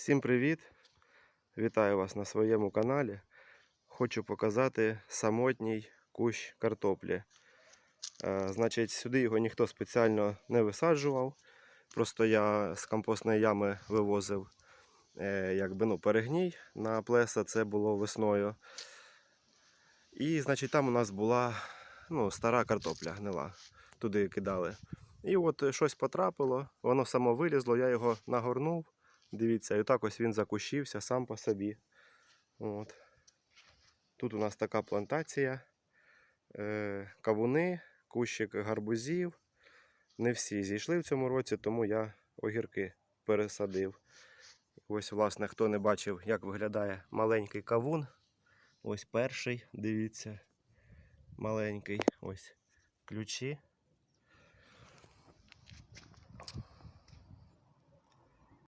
Всім привіт! Вітаю вас на своєму каналі. Хочу показати самотній кущ картоплі. Е, значить, сюди його ніхто спеціально не висаджував. Просто я з компостної ями вивозив е, якби, ну, перегній на плеса, це було весною. І, значить, там у нас була ну, стара картопля гнила. Туди кидали. І от щось потрапило, воно само вилізло, я його нагорнув. Дивіться, і так ось він закущився сам по собі. От. Тут у нас така плантація. Е, кавуни, кущик гарбузів. Не всі зійшли в цьому році, тому я огірки пересадив. Ось, власне, хто не бачив, як виглядає маленький кавун. Ось перший, дивіться. Маленький. Ось ключі.